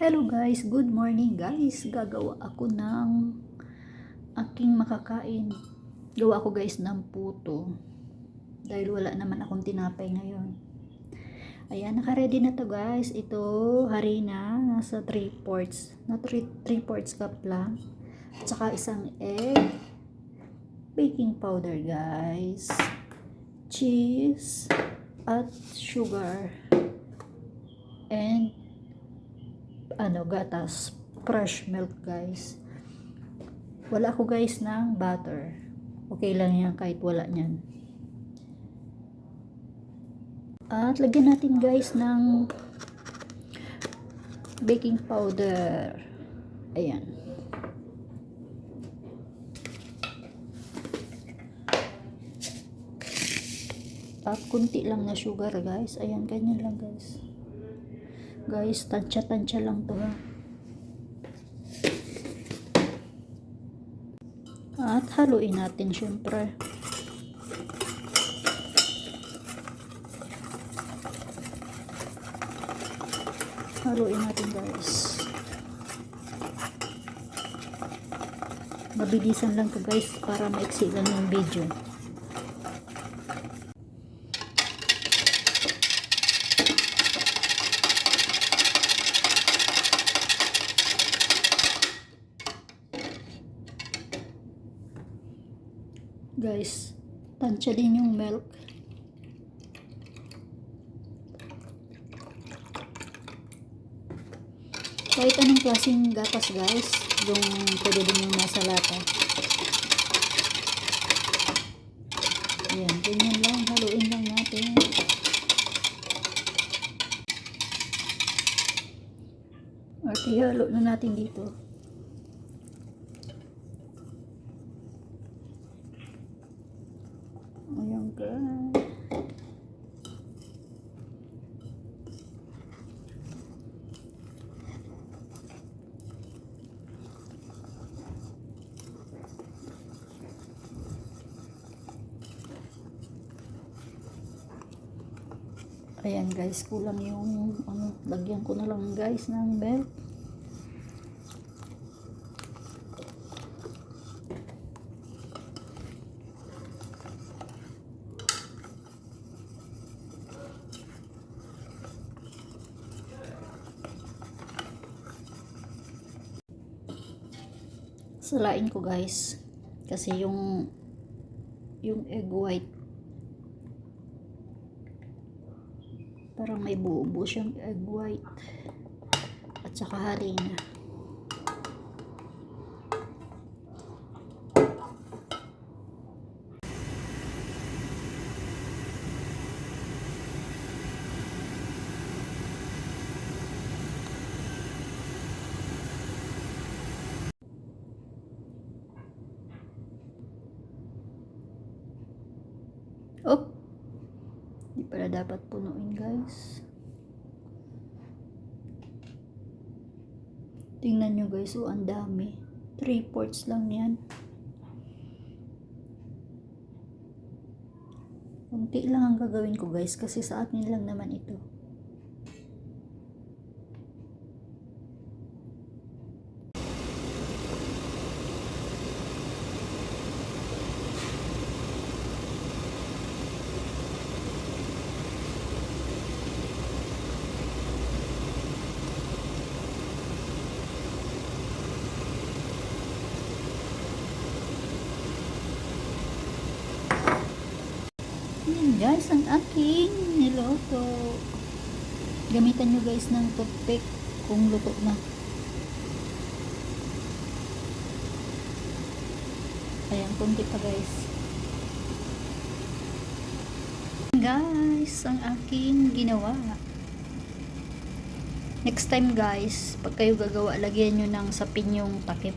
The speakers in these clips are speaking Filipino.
Hello guys, good morning guys. Gagawa ako ng aking makakain. Gawa ko guys ng puto. Dahil wala naman akong tinapay ngayon. Ayan, naka-ready na to guys. Ito, harina, nasa 3 parts. Na 3, 3 parts cup lang. At saka isang egg. Baking powder guys. Cheese. At sugar. And ano, gatas, fresh milk guys. Wala ako guys ng butter. Okay lang yan kahit wala niyan. At lagyan natin guys ng baking powder. Ayan. At kunti lang na sugar guys. Ayan, ganyan lang guys. Guys, tansya-tansya lang to ha. At haluin natin syempre. Haluin natin guys. Mabilisan lang to guys para maiksi lang yung video. Guys, tansya din yung milk. Kahit anong klaseng gatas guys, yung pwede din yung nasa lata. Ayan, ganyan lang, haluin lang natin. At ihalo na natin dito. Ayan guys. Kulang yung ano, lagyan ko na lang guys ng milk. Salain ko guys. Kasi yung yung egg white parang may buo-buo siyang egg white at saka harina. Oh! Di pala dapat punuin guys. Tingnan nyo guys, oh ang dami. 3 ports lang yan. Kunti lang ang gagawin ko guys kasi sa akin lang naman ito. Yan guys, ang aking niloto. Gamitan nyo guys ng toothpick kung luto na. Ayan, kunti pa guys. Guys, ang aking ginawa. Next time guys, pag kayo gagawa, lagyan nyo ng sapin yung takip.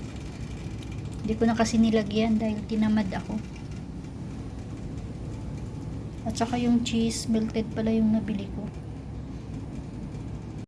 Hindi ko na kasi nilagyan dahil tinamad ako. At saka yung cheese, melted pala yung nabili ko.